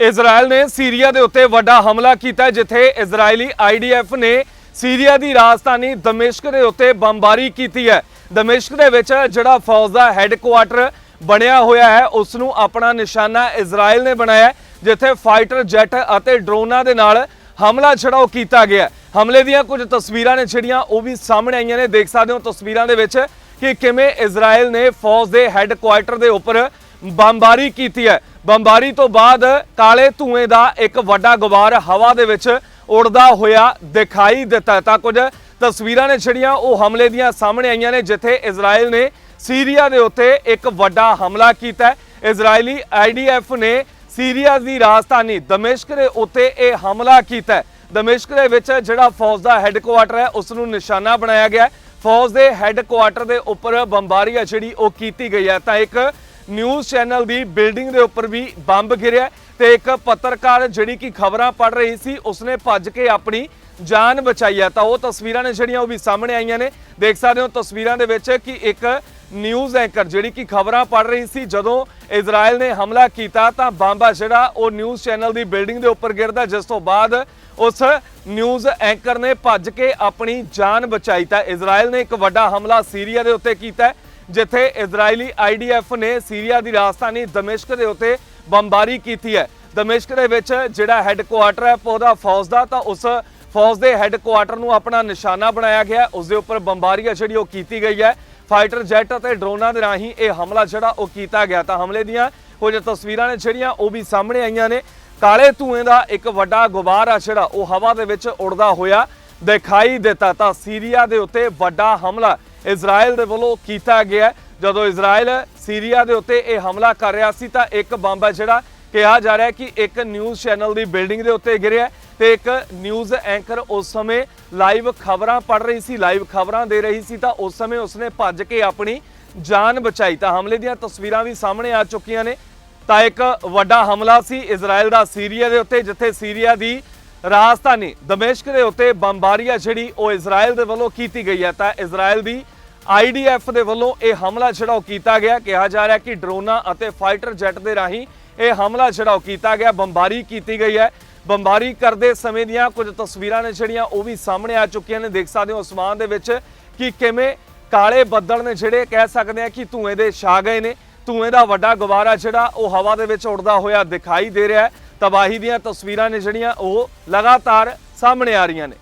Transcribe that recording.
Israel ਨੇ Syria ਦੇ ਉੱਤੇ ਵੱਡਾ ਹਮਲਾ ਕੀਤਾ, ਜਿੱਥੇ ਇਜ਼ਰਾਈਲੀ ਆਈਡੀਐਫ ਨੇ ਸੀਰੀਆ ਦੀ ਰਾਜਧਾਨੀ ਦਮਿਸ਼ਕ ਦੇ ਉੱਤੇ ਬੰਬਾਰੀ ਕੀਤੀ ਹੈ। ਦਮਿਸ਼ਕ ਦੇ ਵਿੱਚ ਜਿਹੜਾ ਫੌਜ ਦਾ ਹੈੱਡਕੁਆਟਰ ਬਣਿਆ ਹੋਇਆ ਹੈ ਉਸ ਨੂੰ ਆਪਣਾ ਨਿਸ਼ਾਨਾ ਇਜ਼ਰਾਈਲ ਨੇ ਬਣਾਇਆ ਜਿੱਥੇ ਫਾਈਟਰ ਜੈਟ ਅਤੇ ਡਰੋਨਾਂ ਦੇ ਨਾਲ ਹਮਲਾ ਛੜਾਓ ਕੀਤਾ ਗਿਆ ਹਮਲੇ ਦੀਆਂ ਕੁਝ ਤਸਵੀਰਾਂ ਨੇ ਜਿਹੜੀਆਂ ਉਹ ਵੀ ਸਾਹਮਣੇ ਆਈਆਂ ਨੇ। ਦੇਖ ਸਕਦੇ ਹੋ ਤਸਵੀਰਾਂ ਦੇ ਵਿੱਚ ਕਿ ਕਿਵੇਂ ਇਜ਼ਰਾਈਲ ਨੇ ਫੌਜ ਦੇ ਹੈੱਡਕੁਆਟਰ ਦੇ ਉੱਪਰ ਬੰਬਾਰੀ ਕੀਤੀ ਹੈ। ਬੰਬਾਰੀ ਤੋਂ ਬਾਅਦ ਕਾਲੇ ਧੂਏ ਦਾ ਇੱਕ ਵੱਡਾ ਗੁਬਾਰ ਹਵਾ ਦੇ ਵਿੱਚ ਉੜਦਾ ਹੋਇਆ ਦਿਖਾਈ ਦਿੱਤਾ ਤਾਂ ਕੁਝ ਤਸਵੀਰਾਂ ਨੇ ਜਿਹੜੀਆਂ ਉਹ ਹਮਲੇ ਦੀਆਂ ਸਾਹਮਣੇ ਆਈਆਂ ਨੇ, ਜਿੱਥੇ ਇਜ਼ਰਾਈਲ ਨੇ ਸੀਰੀਆ ਦੇ ਉੱਤੇ ਇੱਕ ਵੱਡਾ ਹਮਲਾ ਕੀਤਾ ਹੈ। ਇਜ਼ਰਾਈਲੀ ਆਈਡੀਐਫ ਨੇ ਸੀਰੀਆ ਦੀ ਰਾਜਧਾਨੀ ਦਮਿਸ਼ਕ ਦੇ ਉੱਤੇ ਇਹ ਹਮਲਾ ਕੀਤਾ ਦਮਿਸ਼ਕ ਦੇ ਵਿੱਚ ਜਿਹੜਾ ਫੌਜ ਦਾ ਹੈੱਡਕੁਆਟਰ ਹੈ, ਉਸ ਨੂੰ ਨਿਸ਼ਾਨਾ ਬਣਾਇਆ ਗਿਆ ਫੌਜ ਦੇ ਹੈੱਡਕੁਆਟਰ ਦੇ ਉੱਪਰ ਬੰਬਾਰੀ ਆ ਜਿਹੜੀ ਉਹ ਕੀਤੀ ਗਈ ਹੈ। ਤਾਂ ਇੱਕ ਨਿਊਜ਼ ਚੈਨਲ ਦੀ ਬਿਲਡਿੰਗ ਦੇ ਉੱਪਰ ਵੀ ਬੰਬ ਗਿਰਿਆ ਤੇ ਇੱਕ ਪੱਤਰਕਾਰ ਜਿਹੜੀ ਕਿ ਖਬਰਾਂ ਪੜ੍ਹ ਰਹੀ ਸੀ, ਉਸਨੇ ਭੱਜ ਕੇ ਆਪਣੀ ਜਾਨ ਬਚਾਈ ਹੈ। ਤਾਂ ਉਹ ਤਸਵੀਰਾਂ ਨੇ ਜਿਹੜੀਆਂ ਉਹ ਵੀ ਸਾਹਮਣੇ ਆਈਆਂ ਨੇ। ਦੇਖ ਸਕਦੇ ਹੋ ਤਸਵੀਰਾਂ ਦੇ ਵਿੱਚ ਕਿ ਇੱਕ ਨਿਊਜ਼ ਐਂਕਰ ਜਿਹੜੀ ਕਿ ਖਬਰਾਂ ਪੜ੍ਹ ਰਹੀ ਸੀ, ਜਦੋਂ ਇਜ਼ਰਾਈਲ ਨੇ ਹਮਲਾ ਕੀਤਾ ਤਾਂ ਬੰਬ ਆ ਜਿਹੜਾ ਉਹ ਨਿਊਜ਼ ਚੈਨਲ ਦੀ ਬਿਲਡਿੰਗ ਦੇ ਉੱਪਰ ਗਿਰਦਾ ਜਿਸ ਤੋਂ ਬਾਅਦ ਉਸ ਨਿਊਜ਼ ਐਂਕਰ ਨੇ ਭੱਜ ਕੇ ਆਪਣੀ ਜਾਨ ਬਚਾਈ। ਤਾਂ ਇਜ਼ਰਾਈਲ ਨੇ ਇੱਕ ਵੱਡਾ ਹਮਲਾ ਸੀਰੀਆ ਦੇ ਉੱਤੇ ਕੀਤਾ ਹੈ। ਜਿੱਥੇ ਇਜ਼ਰਾਈਲੀ ਆਈਡੀਐਫ ਨੇ ਸੀਰੀਆ ਦੀ ਰਾਜਧਾਨੀ ਦਮਿਸ਼ਕ ਦੇ ਉੱਤੇ ਬੰਬਾਰੀ ਕੀਤੀ ਹੈ। ਦਮਿਸ਼ਕ ਦੇ ਵਿੱਚ ਜਿਹੜਾ ਹੈੱਡਕੁਆਟਰ ਹੈ ਉਹਦਾ ਫੌਜ ਦਾ, ਤਾਂ ਉਸ ਫੌਜ ਦੇ ਹੈੱਡਕੁਆਟਰ ਨੂੰ ਆਪਣਾ ਨਿਸ਼ਾਨਾ ਬਣਾਇਆ ਗਿਆ। ਹੈ। ਉਸ ਦੇ ਉੱਪਰ ਬੰਬਾਰੀ ਆ ਜਿਹੜੀ ਉਹ ਕੀਤੀ ਗਈ ਹੈ। ਫਾਈਟਰ ਜੈਟ ਅਤੇ ਡਰੋਨਾਂ ਦੇ ਰਾਹੀਂ ਇਹ ਹਮਲਾ ਜਿਹੜਾ ਉਹ ਕੀਤਾ ਗਿਆ। ਤਾਂ ਹਮਲੇ ਦੀਆਂ ਕੁਝ ਤਸਵੀਰਾਂ ਨੇ ਜਿਹੜੀਆਂ ਉਹ ਵੀ ਸਾਹਮਣੇ ਆਈਆਂ ਨੇ। ਕਾਲੇ ਧੂਏ ਦਾ ਇੱਕ ਵੱਡਾ ਗੁਬਾਰ ਆ ਜਿਹੜਾ ਉਹ ਹਵਾ ਦੇ ਵਿੱਚ ਉੜਦਾ ਹੋਇਆ ਦਿਖਾਈ ਦਿੱਤਾ ਤਾਂ ਸੀਰੀਆ ਦੇ ਉੱਤੇ ਵੱਡਾ ਹਮਲਾ ਇਜ਼ਰਾਈਲ ਦੇ ਵੱਲੋਂ ਕੀਤਾ ਗਿਆ। ਜਦੋਂ ਇਜ਼ਰਾਈਲ ਸੀਰੀਆ ਦੇ ਉੱਤੇ ਇਹ ਹਮਲਾ ਕਰ ਰਿਹਾ ਸੀ ਤਾਂ ਇੱਕ ਬੰਬ ਹੈ ਜਿਹੜਾ ਕਿਹਾ ਜਾ ਰਿਹਾ ਕਿ ਇੱਕ ਨਿਊਜ਼ ਚੈਨਲ ਦੀ ਬਿਲਡਿੰਗ ਦੇ ਉੱਤੇ ਗਿਰਿਆ ਹੈ ਤੇ ਇੱਕ ਨਿਊਜ਼ ਐਂਕਰ ਉਸ ਸਮੇਂ ਲਾਈਵ ਖਬਰਾਂ ਪੜ ਰਹੀ ਸੀ, ਲਾਈਵ ਖਬਰਾਂ ਦੇ ਰਹੀ ਸੀ ਤਾਂ ਉਸ ਸਮੇਂ ਉਸਨੇ ਭੱਜ ਕੇ ਆਪਣੀ ਜਾਨ ਬਚਾਈ। ਤਾਂ ਹਮਲੇ ਦੀਆਂ ਤਸਵੀਰਾਂ ਵੀ ਸਾਹਮਣੇ ਆ ਚੁੱਕੀਆਂ ਨੇ। ਤਾਂ ਇੱਕ ਵੱਡਾ ਹਮਲਾ ਸੀ ਇਜ਼ਰਾਈਲ ਦਾ ਸੀਰੀਆ ਦੇ ਉੱਤੇ, ਜਿੱਥੇ ਸੀਰੀਆ ਦੀ ਰਾਜਧਾਨੀ ਦਮਿਸ਼ਕ ਦੇ ਉੱਤੇ ਬੰਬਾਰੀ ਆ ਜਿਹੜੀ ਉਹ ਇਜ਼ਰਾਈਲ ਦੇ ਵੱਲੋਂ ਕੀਤੀ ਗਈ ਹੈ, ਤਾਂ ਇਜ਼ਰਾਈਲ ਦੀ ਆਈਡੀਐਫ ਦੇ ਵੱਲੋਂ ਇਹ ਹਮਲਾ ਜਿਹੜਾ ਉਹ ਕੀਤਾ ਗਿਆ। ਕਿਹਾ ਜਾ ਰਿਹਾ ਕਿ ਡਰੋਨਾਂ ਅਤੇ ਫਾਈਟਰ ਜੈਟ ਦੇ ਰਾਹੀਂ ਇਹ ਹਮਲਾ ਜਿਹੜਾ ਉਹ ਕੀਤਾ ਗਿਆ, ਬੰਬਾਰੀ ਕੀਤੀ ਗਈ ਹੈ। ਬੰਬਾਰੀ ਕਰਦੇ ਸਮੇਂ ਦੀਆਂ ਕੁਝ ਤਸਵੀਰਾਂ ਨੇ ਜਿਹੜੀਆਂ ਉਹ ਵੀ ਸਾਹਮਣੇ ਆ ਚੁੱਕੀਆਂ ਨੇ। ਦੇਖ ਸਕਦੇ ਹੋ ਅਸਮਾਨ ਦੇ ਵਿੱਚ ਕਿ ਕਿਵੇਂ ਕਾਲੇ ਬੱਦਲ ਨੇ ਜਿਹੜੇ ਕਹਿ ਸਕਦੇ ਆ ਕਿ ਧੂਏ ਦੇ ਛਾ ਗਏ ਨੇ। ਧੂਏ ਦਾ ਵੱਡਾ ਗੁਬਾਰਾ ਜਿਹੜਾ ਉਹ ਹਵਾ ਦੇ ਵਿੱਚ ਉੜਦਾ ਹੋਇਆ ਦਿਖਾਈ ਦੇ ਰਿਹਾ ਤਬਾਹੀ ਦੀਆਂ ਤਸਵੀਰਾਂ ਨੇ ਜਿਹੜੀਆਂ ਉਹ ਲਗਾਤਾਰ ਸਾਹਮਣੇ ਆ ਰਹੀਆਂ ਨੇ।